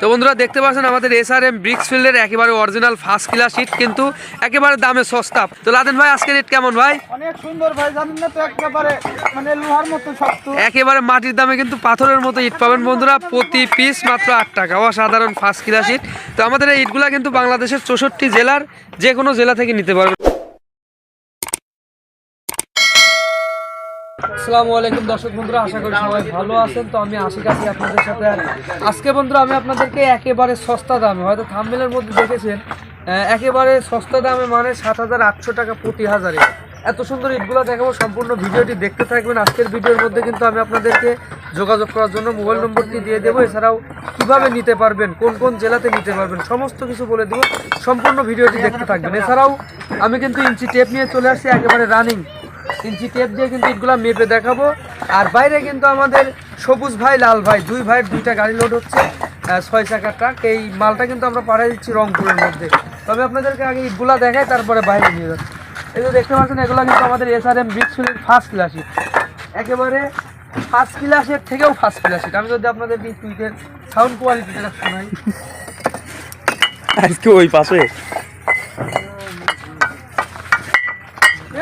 তো বন্ধুরা দেখতে পাচ্ছেন আমাদের এস আর এম ব্রিক্স ফিল্ডের একেবারে অরিজিনাল ফার্স্ট ক্লাস সিট কিন্তু একেবারে দামে সস্তা। তো লাদেন ভাই আজকে রেট কেমন ভাই? অনেক সুন্দর ভাই জানেন না তো একেবারে মানে লোহার মতো শক্ত। একেবারে মাটির দামে কিন্তু পাথরের মতো ইট পাবেন বন্ধুরা প্রতি পিস মাত্র আট টাকা অসাধারণ ফার্স্ট ক্লাস ইট তো আমাদের এই ইটগুলা কিন্তু বাংলাদেশের চৌষট্টি জেলার যে কোনো জেলা থেকে নিতে পারবেন। আসসালামু আলাইকুম দর্শক বন্ধুরা, আশা করি সবাই ভালো আছেন। তো আমি আশিক আছি আপনাদের সাথে। আর আজকে বন্ধুরা, আমি আপনাদেরকে একেবারে সস্তা দামে, হয়তো থাম্বেলের মধ্যে দেখেছেন একেবারে সস্তা দামে মানে সাত হাজার আটশো টাকা প্রতি হাজারে। এত সুন্দর ইটগুলো দেখাবো, সম্পূর্ণ ভিডিওটি দেখতে থাকবেন। আজকের ভিডিওর মধ্যে কিন্তু আমি আপনাদেরকে যোগাযোগ করার জন্য মোবাইল নম্বরটি দিয়ে দেবো। এছাড়াও কীভাবে নিতে পারবেন, কোন কোন জেলাতে নিতে পারবেন, সমস্ত কিছু বলে দেবো। সম্পূর্ণ ভিডিওটি দেখতে থাকবেন। এছাড়াও আমি কিন্তু ইঞ্চি টেপ নিয়ে চলে আসছি, একেবারে রানিং ইঞ্চি টেপ দিয়ে কিন্তু ইটগুলো মেপে দেখাবো। আর বাইরে কিন্তু আমাদের সবুজ ভাই, লাল ভাই, দুই ভাইয়ের দুইটা গাড়ি লোড হচ্ছে ছয় চাকার ট্রাক এই মালটা কিন্তু আমরা পাঠিয়ে দিচ্ছি রংপুরের মধ্যে। তবে আপনাদেরকে আগে ইটগুলা দেখাই, তারপরে বাইরে নিয়ে যাচ্ছি। এই যে দেখতে পাচ্ছেন, এগুলো কিন্তু আমাদের এস আর এম বিক্সুলের ফার্স্ট ক্লাসই একেবারে ফার্স্ট ক্লাসের থেকেও ফার্স্ট ক্লাসিট আমি যদি আপনাদের একটু ইটের সাউন্ড কোয়ালিটিটা শোনাই আজকে ওই পাশে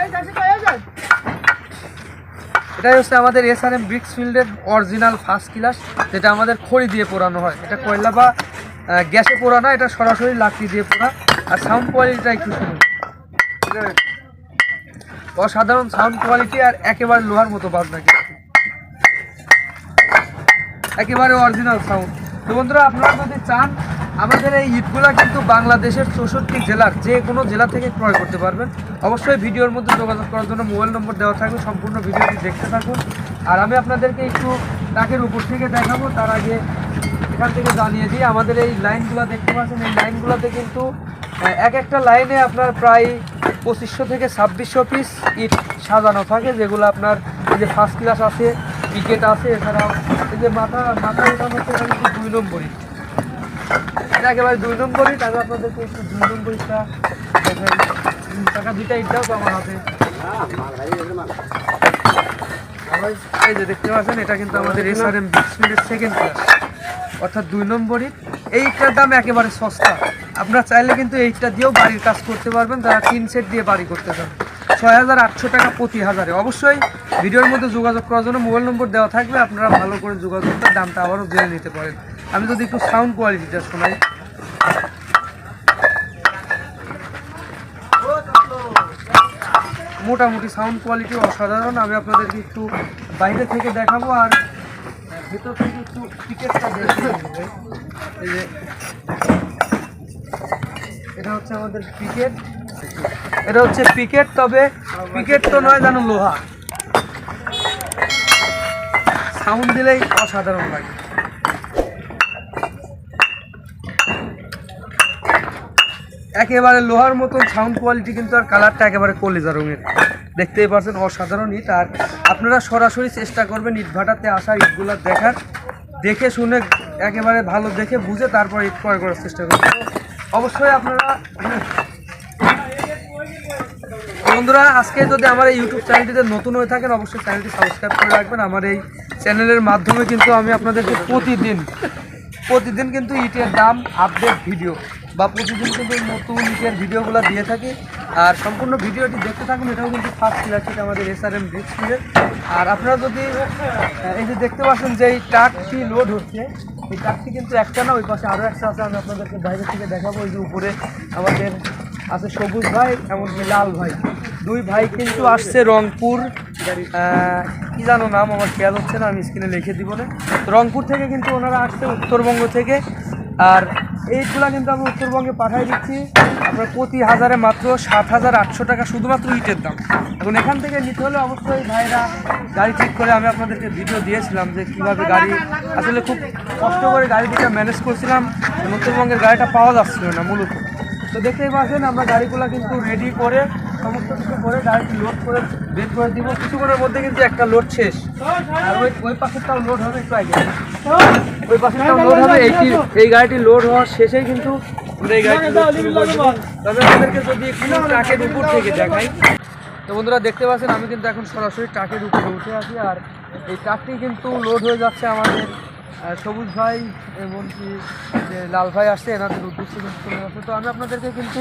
এই যাচ্ছে কই যায় এটাই হচ্ছে আমাদের এস আর এম ব্রিক্স ফিল্ডের অরিজিনাল ফার্স্ট ক্লাস যেটা আমাদের খড়ি দিয়ে পোড়ানো হয়। এটা কয়লা বা গ্যাসে পোড়ানো এটা সরাসরি লাকড়ি দিয়ে পোড়া। আর সাউন্ড কোয়ালিটিটা একটু শুনুন। অসাধারণ সাউন্ড কোয়ালিটি আর একেবারে লোহার মতো বাজ নাকি একেবারে অরিজিনাল সাউন্ড তো বন্ধুরা, আপনারা যদি চান আমাদের এই ইটগুলা কিন্তু বাংলাদেশের চৌষট্টি জেলার যে কোনো জেলা থেকে ক্রয় করতে পারবেন। অবশ্যই ভিডিওর মধ্যে যোগাযোগ করার জন্য মোবাইল নম্বর দেওয়া থাকবে, সম্পূর্ণ ভিডিওটি দেখতে থাকুন। আর আমি আপনাদেরকে একটু টাকের উপর থেকে দেখাবো, তার আগে এখান থেকে জানিয়ে দিই, আমাদের এই লাইনগুলো দেখতে পাচ্ছেন, এই লাইনগুলোতে কিন্তু এক একটা লাইনে আপনার প্রায় পঁচিশশো থেকে ছাব্বিশশো পিস ইট সাজানো থাকে, যেগুলো আপনার এই যে ফার্স্ট ক্লাস আছে উইকেট আছে, এছাড়াও এই যে মাথা মাথা উঠানো হচ্ছে দুই নম্বরই। একেবারে দুই নম্বরই তাহলে আপনাদেরকে একটু দুই নম্বরটা উম, টাকা দুইটা ইটটাও আমার হাতে। এই যে দেখতে পাচ্ছেন এটা কিন্তু আমাদের এস আর এম বিক্সমিলের সেকেন্ড ক্লাস অর্থাৎ দুই নম্বরই। এইটার দাম একেবারে সস্তা। আপনারা চাইলে কিন্তু এইটা দিয়েও বাড়ির কাজ করতে পারবেন। যারা তিন সেট দিয়ে বাড়ি করতে চান। ছয় হাজার আটশো টাকা প্রতি হাজারে। অবশ্যই ভিডিওর মধ্যে যোগাযোগ করার জন্য মোবাইল নম্বর দেওয়া থাকবে। আপনারা ভালো করে যোগাযোগ করে দামটা আবারও জেনে নিতে পারেন। আমি যদি একটু সাউন্ড কোয়ালিটিটা শোনাই। মোটামুটি সাউন্ড কোয়ালিটি অসাধারণ। আমি আপনাদেরকে একটু বাইরে থেকে দেখাবো আর ভেতর থেকে একটু টিকেটটা দেখে এটা হচ্ছে আমাদের পিকেট এটা হচ্ছে পিকেট তবে পিকেট তো নয় জানো, লোহা। সাউন্ড দিলেই অসাধারণ লাগে। একেবারে লোহার মতন সাউন্ড কোয়ালিটি কিন্তু আর কালারটা একেবারে কলিজা রঙের। দেখতেই পাচ্ছেন অসাধারণ ইট আর আপনারা সরাসরি চেষ্টা করবেন ইট ভাটাতে আসা ইটগুলা দেখার। দেখে শুনে একেবারে ভালো দেখে বুঝে তারপর ইট ক্রয় করার চেষ্টা করবেন। অবশ্যই আপনারা বন্ধুরা, আজকে যদি আমার এই ইউটিউব চ্যানেলটিতে নতুন হয়ে থাকেন, অবশ্যই চ্যানেলটি সাবস্ক্রাইব করে রাখবেন। আমার এই চ্যানেলের মাধ্যমে কিন্তু আমি আপনাদেরকে প্রতিদিন প্রতিদিন কিন্তু ইটের দাম আপডেট ভিডিও বা প্রতিদিন কিন্তু নতুন ইটের ভিডিওগুলো দিয়ে থাকি। আর সম্পূর্ণ ভিডিওটি দেখতে থাকুন, এটাও কিন্তু ফার্স্ট ক্লাস এটা আমাদের এস আর এম ডিসপ্লের আর আপনারা যদি এই যে দেখতে পাচ্ছেন যে এই ট্রাকটি লোড হচ্ছে, এই ট্রাকটি কিন্তু একটা না, ওই পাশে আরও একটা আছে, আমি আপনাদেরকে বাইরে থেকে দেখাবো। এই যে উপরে আমাদের আছে সবুজ ভাই, এমনকি লাল ভাই। দুই ভাই কিন্তু আসছে রংপুর কি জানো নাম, আমার খেয়াল হচ্ছে না, আমি স্ক্রিনে লিখে দিব না। রংপুর থেকে কিন্তু ওনারা আসছে উত্তরবঙ্গ থেকে। আর এইগুলা কিন্তু আমি উত্তরবঙ্গে পাঠিয়ে দিচ্ছি। আপনার প্রতি হাজারে মাত্র সাত হাজার আটশো টাকা শুধুমাত্র ইটের দাম। এখন এখান থেকে নিতে হলে অবশ্যই ভাইরা গাড়ি ঠিক করে আমি আপনাদেরকে ভিডিও দিয়েছিলাম যে কীভাবে গাড়ি আসলে খুব কষ্ট করে গাড়িটিকে ম্যানেজ করছিলাম উত্তরবঙ্গের গাড়িটা পাওয়া যাচ্ছিল না মূলত। তো দেখতেই পাচ্ছেন, আমরা গাড়িগুলো কিন্তু রেডি করে, সমস্ত কিছু করে গাড়িটি লোড করে বের করে দিব। কিছুক্ষণের মধ্যে কিন্তু একটা লোড শেষ। আর ওই ওই পাশেরটাও লোড হবে একটু আগে। ওই পাশেরটাও লোড হবে এইটি এই গাড়িটি লোড হওয়ার শেষেই কিন্তু আমরা এই গাড়িটি আমাদেরকে যদি একটু ট্রাকের উপর থেকে দেখাই। তো বন্ধুরা, দেখতে পাচ্ছেন, আমি কিন্তু এখন সরাসরি ট্রাকের উপরে উঠে আছি, আর এই ট্রাকটি কিন্তু লোড হয়ে যাচ্ছে আমাদের সবুজ ভাই এমনকি যে লাল ভাই আসছে, এনাদের উদ্দেশ্যে কিন্তু চলে আসছে তো আমি আপনাদেরকে কিন্তু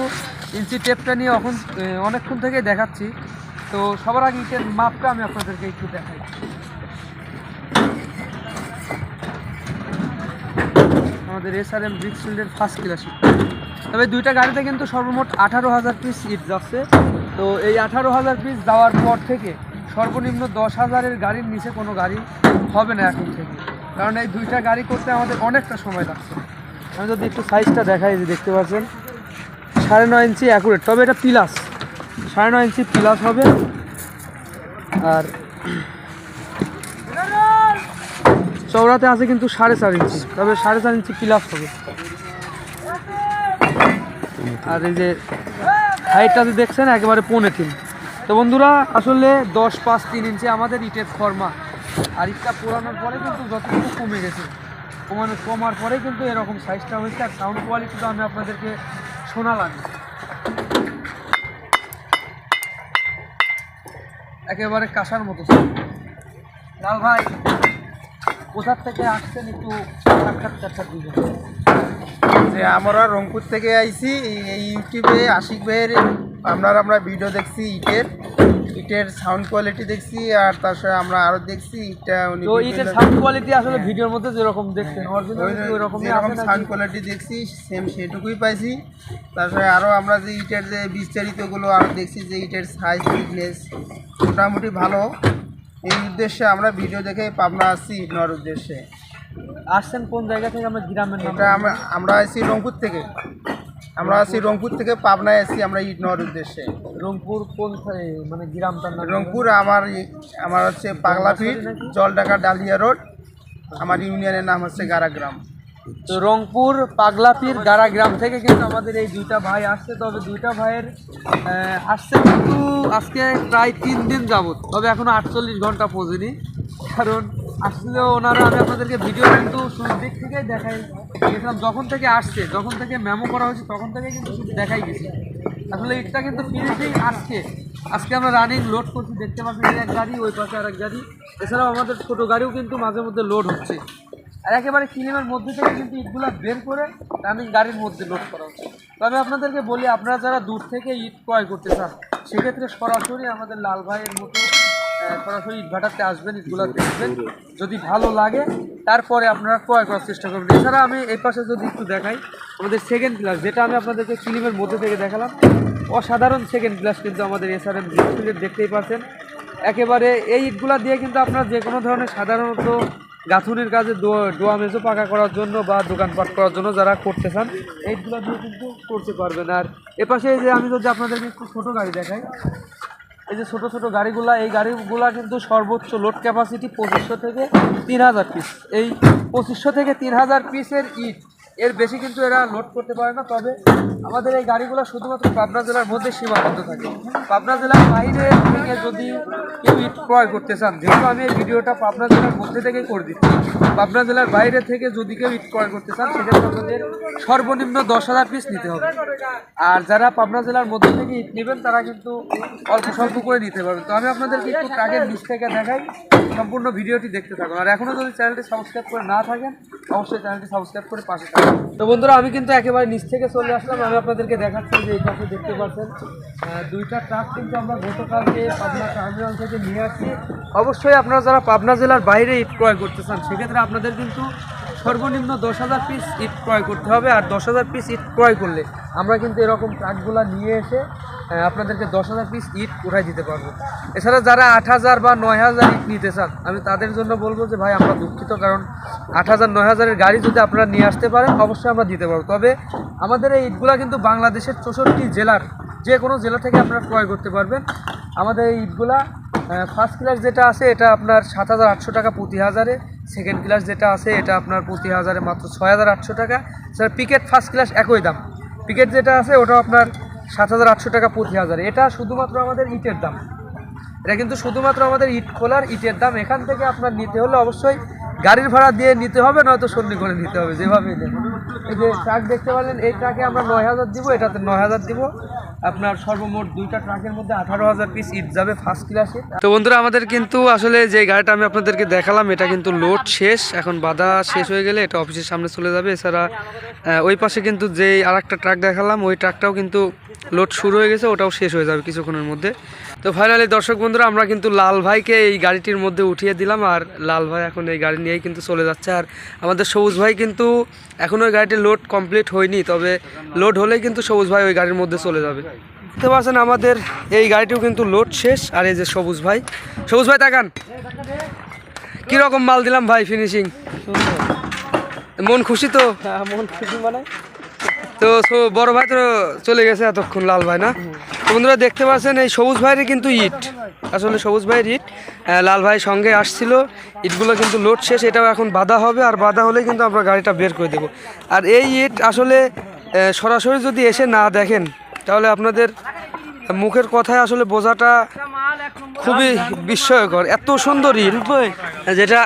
ইঞ্চি টেপটা নিয়ে এখন অনেকক্ষণ থেকে দেখাচ্ছি। তো সবার আগে ইটের মাপটা আমি আপনাদেরকে একটু দেখাই। আমাদের এস আর এম ব্রিক ফিল্ডের ফার্স্ট ক্লাস তবে দুইটা গাড়িতে কিন্তু সর্বমোট আঠারো হাজার পিস ইট যাচ্ছে। তো এই আঠারো হাজার পিস যাওয়ার পর থেকে সর্বনিম্ন দশ হাজারের গাড়ির নিচে কোনো গাড়ি হবে না এখন থেকে। কারণ এই দুইটা গাড়ি করতে আমাদের অনেকটা সময় লাগছে। আমি যদি একটু সাইজটা দেখাই, যে দেখতে পাচ্ছেন, সাড়ে নয় ইঞ্চি অ্যাকুরেট তবে এটা প্লাস সাড়ে নয় ইঞ্চি প্লাস হবে। আর চওড়াতে আছে কিন্তু সাড়ে চার ইঞ্চি। তবে সাড়ে চার ইঞ্চি প্লাস হবে? আর এই যে হাইটটা যে দেখছেন, একেবারে পৌনে তিন। তো বন্ধুরা, আসলে দশ পাঁচ তিন ইঞ্চি আমাদের ইটের ফর্মা আর ইটটা পোড়ানোর পরে কিন্তু যতটুকু কমে গেছে, কমানো কমার পরে কিন্তু এরকম সাইজটা হয়েছে আর সাউন্ড কোয়ালিটিটা আমি আপনাদেরকে শোনালাম। একেবারে কাঁসার মতো। লাল ভাই। কোথার থেকে আসছেন একটু দিবেন। যে আমরা রংপুর থেকে আইছি এই- ইউটিউবে আশিক ভাইয়ের আপনার আমরা ভিডিও দেখছি ইটের ইটের সাউন্ড কোয়ালিটি দেখছি আর তার সাথে আমরা আরও দেখছি ইটটা উনি তো ইটের সাউন্ড কোয়ালিটি আসলে ভিডিওর মধ্যে যেরকম দেখছেন অরিজিনাল ওই- সাউন্ড কোয়ালিটি দেখছি সেম সেটুকুই পাইছি। তারপরে আরও আমরা যে ইটের যে বিস্তারিতগুলো আরও দেখছি যে ইটের সাইজ ফিটনেস মোটামুটি ভালো। এই উদ্দেশ্যে আমরা ভিডিও দেখে পাবনা আসছি নেওয়ার উদ্দেশ্যে। আসছেন কোন জায়গা থেকে? আমরা গ্রামের এটা আমরা আমরা আসছি রংপুর থেকে। আমরা আসি রংপুর থেকে পাবনায় আসি আমরা ইট নেওয়ার উদ্দেশ্যে। রংপুর কোন মানে গ্রামটার নাম? রংপুর আমার আমার হচ্ছে পাগলাপিট জলডাকা ডালিয়া রোড। আমার ইউনিয়নের নাম হচ্ছে গারাগ্রাম। তো রংপুর পাগলাপির গাড়া গ্রাম থেকে কিন্তু আমাদের এই দুইটা ভাই আসছে। তবে দুইটা ভাইয়ের আসছে কিন্তু আজকে প্রায় তিন দিন যাবত তবে এখনও আটচল্লিশ ঘণ্টা পৌঁছেনি। কারণ আসলেও ওনারা, আমি আপনাদেরকে ভিডিও কিন্তু শুরুর দিক থেকেই দেখাই। গেছিলাম যখন থেকে আসছে, যখন থেকে মেমো করা হয়েছে, তখন থেকে কিন্তু দেখাই গেছি আসলে এটা কিন্তু ফিনিশিং আজকে। আজকে আমরা রানিং লোড করছি, দেখতে পাচ্ছি এক গাড়ি, ওই পাশে আর এক গাড়ি। এছাড়াও আমাদের ছোটো গাড়িও কিন্তু মাঝে মধ্যে লোড হচ্ছে। আর একেবারে ক্লিমের মধ্যে থেকে কিন্তু ইটগুলো বের করে রানিং গাড়ির মধ্যে লোড করা হচ্ছে। তবে আপনাদেরকে বলি, আপনারা যারা দূর থেকে ইট ক্রয় করতে চান, সেক্ষেত্রে সরাসরি আমাদের লাল ভাইয়ের মতো সরাসরি ইট ভাটাতে আসবেন, ইটগুলো দেখবেন। যদি ভালো লাগে, তারপরে আপনারা ক্রয় করার চেষ্টা করবেন। এছাড়া আমি এই পাশে যদি একটু দেখাই, আমাদের সেকেন্ড ক্লাস যেটা আমি আপনাদেরকে ফিল্মের মধ্যে থেকে দেখালাম, অসাধারণ সেকেন্ড ক্লাস কিন্তু আমাদের এসআরএম দেখতেই পাচ্ছেন। একেবারে এই ইটগুলা দিয়ে কিন্তু আপনারা যে কোনো ধরনের সাধারণত গাঁথুনির কাজে ডোয়া মেজো পাকা করার জন্য বা দোকানপাট করার জন্য যারা করতে চান, এইগুলো দিয়ে কিন্তু করতে পারবেন। আর এপাশে এই যে আমি যদি আপনাদেরকে একটু ছোটো গাড়ি দেখাই, এই যে ছোটো ছোটো গাড়িগুলা, এই গাড়িগুলা কিন্তু সর্বোচ্চ লোড ক্যাপাসিটি পঁচিশশো থেকে তিন হাজার পিস এই পঁচিশশো থেকে তিন হাজার পিসের ইট এর বেশি কিন্তু এরা লোড করতে পারে না, তবে আমাদের এই গাড়িগুলো শুধুমাত্র পাবনা জেলার মধ্যে সীমাবদ্ধ থাকে। পাবনা জেলার বাইরে থেকে যদি কেউ ক্রয় করতে চান, যেহেতু আমি এই ভিডিওটা পাবনা জেলার মধ্যে থেকেই করে দিচ্ছি। পাবনা জেলার বাইরে থেকে যদি কেউ ইট ক্রয় করতে চান, সেক্ষেত্রে আপনাদের সর্বনিম্ন দশ হাজার পিস নিতে হবে। আর যারা পাবনা জেলার মধ্যে থেকে ইট নেবেন, তারা কিন্তু অল্প স্বল্প করে নিতে পারবেন। তো আমি আপনাদেরকে একটু ট্রাকের নিচ থেকে দেখাই, সম্পূর্ণ ভিডিওটি দেখতে থাকুন। আর এখনও যদি চ্যানেলটি সাবস্ক্রাইব করে না থাকেন, অবশ্যই চ্যানেলটি সাবস্ক্রাইব করে পাশে থাকুন। তো বন্ধুরা, আমি কিন্তু একেবারে নিচ থেকে চলে আসলাম। আমি আপনাদেরকে দেখাচ্ছি যে এই পাশে দেখতে পাচ্ছেন দুইটা ট্রাক কিন্তু আমরা গতকালকে পাবনা টার্মিনাল থেকে নিয়ে আসছি। অবশ্যই আপনারা যারা পাবনা জেলার বাইরে ইট ক্রয় করতে চান, সেক্ষেত্রে আপনাদের কিন্তু সর্বনিম্ন দশ হাজার পিস ইট ক্রয় করতে হবে। আর দশ হাজার পিস ইট ক্রয় করলে আমরা কিন্তু এরকম ট্রাকগুলো নিয়ে এসে আপনাদেরকে দশ হাজার পিস ইট উঠাই দিতে পারব। এছাড়া যারা আট হাজার বা নয় হাজার ইট নিতে চান, আমি তাদের জন্য বলব যে, ভাই, আমরা দুঃখিত, কারণ আট হাজার, নয় হাজারের গাড়ি যদি আপনারা নিয়ে আসতে পারেন, অবশ্যই আমরা দিতে পারব। তবে আমাদের এই ইটগুলা কিন্তু বাংলাদেশের চৌষট্টি জেলার যে কোনো জেলা থেকে আপনারা ক্রয় করতে পারবেন। আমাদের এই ইটগুলা ফার্স্ট ক্লাস যেটা আছে, এটা আপনার সাত হাজার আটশো টাকা প্রতি হাজারে। সেকেন্ড ক্লাস যেটা আছে, এটা আপনার প্রতি হাজারে মাত্র ছয় হাজার আটশো টাকা। স্যার পিকেট ফার্স্ট ক্লাস একই দাম। পিকেট যেটা আছে ওটা আপনার সাত হাজার আটশো টাকা প্রতি হাজারে। এটা শুধুমাত্র আমাদের ইটের দাম। এটা কিন্তু শুধুমাত্র আমাদের ইট খোলার ইটের দাম। এখান থেকে আপনার নিতে হলে অবশ্যই গাড়ির ভাড়া দিয়ে নিতে হবে, নয়তো সন্ধি করে নিতে হবে। যেভাবে এই যে ট্রাক দেখতে পারলেন এই ট্রাকে আমরা নয় হাজার দিব, এটাতে নয় হাজার দিব। আপনার সর্বমোট দুইটা ট্রাকের মধ্যে আঠারো হাজার পিস ইট যাবে ফার্স্ট ক্লাসে তো বন্ধুরা, আমাদের কিন্তু আসলে যে গাড়িটা আমি আপনাদেরকে দেখালাম, এটা কিন্তু লোড শেষ। এখন বাধা শেষ হয়ে গেলে এটা অফিসের সামনে চলে যাবে। এছাড়া ওই পাশে কিন্তু যেই আর একটা ট্রাক দেখালাম, ওই ট্রাকটাও কিন্তু লোড শুরু হয়ে গেছে, ওটাও শেষ হয়ে যাবে কিছুক্ষণের মধ্যে। তো ফাইনালি দর্শক বন্ধুরা, আমরা কিন্তু লাল ভাইকে এই গাড়িটির মধ্যে উঠিয়ে দিলাম, আর লাল ভাই এখন এই গাড়ি নিয়েই কিন্তু চলে যাচ্ছে। আর আমাদের সবুজ ভাই কিন্তু এখন ওই গাড়িটির লোড কমপ্লিট হয়নি তবে লোড হলেই কিন্তু সবুজ ভাই ওই গাড়ির মধ্যে চলে যাবে। দেখতে পাচ্ছেন আমাদের এই গাড়িটিও কিন্তু লোড শেষ আর এই যে সবুজ ভাই। সবুজ ভাই তাকান। কীরকম মাল দিলাম ভাই ফিনিশিং মন খুশি তো? মন খুশি মানে? তো বড় ভাই তো চলে গেছে এতক্ষণ লাল ভাই না? বন্ধুরা দেখতে পাচ্ছেন এই সবুজ ভাইয়ের কিন্তু ইট। আসলে সবুজ ভাইয়ের ইট লাল ভাই সঙ্গে আসছিল। ইটগুলো কিন্তু লোড শেষ, এটাও এখন বাধা হবে, আর বাধা হলে কিন্তু আমরা গাড়িটা বের করে দেবো। আর এই ইট আসলে সরাসরি যদি এসে না দেখেন, তাহলে আপনাদের মুখের কথায় আসলে বোঝাটা খুবই বিস্ময়কর। এত সুন্দর ইট যেটা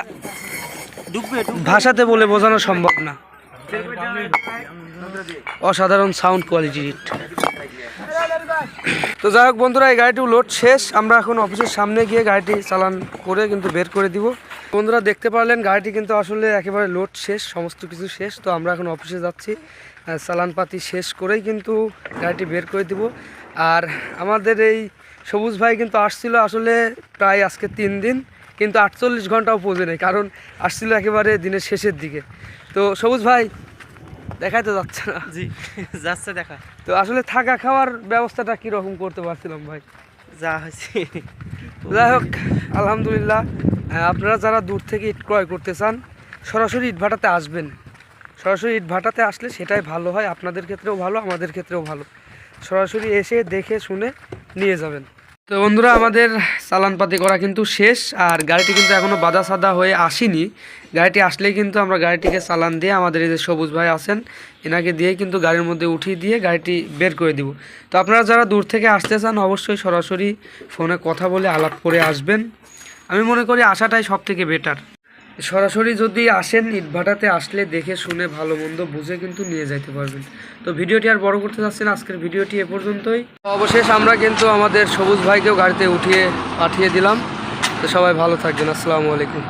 ভাষাতে বলে বোঝানো সম্ভব না। অসাধারণ সাউন্ড কোয়ালিটির ইট তো যাই হোক বন্ধুরা, এই গাড়িটি লোড শেষ। আমরা এখন অফিসের সামনে গিয়ে গাড়িটি চালান করে কিন্তু বের করে দিব। বন্ধুরা, দেখতে পারলেন, গাড়িটি কিন্তু আসলে একেবারে লোড শেষ, সমস্ত কিছু শেষ। তো আমরা এখন অফিসে যাচ্ছি। চালানপাতি শেষ করেই কিন্তু গাড়িটি বের করে দিব। আর আমাদের এই সবুজ ভাই কিন্তু আসছিল আসলে প্রায় আজকে তিন দিন, কিন্তু আটচল্লিশ ঘন্টাও পৌঁছে নেই, কারণ আসছিল একেবারে দিনের শেষের দিকে। তো সবুজ ভাই দেখাই তো যাচ্ছে না। জি যাচ্ছে দেখা। তো আসলে থাকা খাওয়ার ব্যবস্থাটা কীরকম করতে পারছিলাম ভাই? যা হয়েছে। যাই হোক আলহামদুলিল্লাহ আহ, আপনারা যারা দূর থেকে ইট ক্রয় করতে চান সরাসরি ইট ভাটাতে আসবেন। সরাসরি ইট ভাটাতে আসলে সেটাই ভালো হয় আপনাদের ক্ষেত্রেও ভালো আমাদের ক্ষেত্রেও ভালো। সরাসরি এসে দেখে শুনে নিয়ে যাবেন। তো বন্ধুরা, আমাদের চালানপাতি করা কিন্তু শেষ, আর গাড়িটি কিন্তু এখনও বাধা সাদা হয়ে আসেনি। গাড়িটি আসলেই কিন্তু আমরা গাড়িটিকে চালান দিয়ে আমাদের এই যে সবুজ ভাই আছেন, এনাকে দিয়ে কিন্তু গাড়ির মধ্যে উঠিয়ে দিয়ে গাড়িটি বের করে দিব। তো আপনারা যারা দূর থেকে আসতে চান, অবশ্যই সরাসরি ফোনে কথা বলে আলাপ করে আসবেন। আমি মনে করি আসাটাই সব থেকে বেটার সরাসরি যদি আসেন ইটভাটাতে আসলে দেখে শুনে ভালো মন্দ বুঝে কিন্তু নিয়ে যাইতে পারবেন। তো ভিডিওটি আর বড় করতে চাচ্ছি না, আজকের ভিডিওটি এ পর্যন্তই। অবশেষ আমরা কিন্তু আমাদের সবুজ ভাইকেও গাড়িতে উঠিয়ে পাঠিয়ে দিলাম। তো সবাই ভালো থাকবেন। আসসালামু আলাইকুম।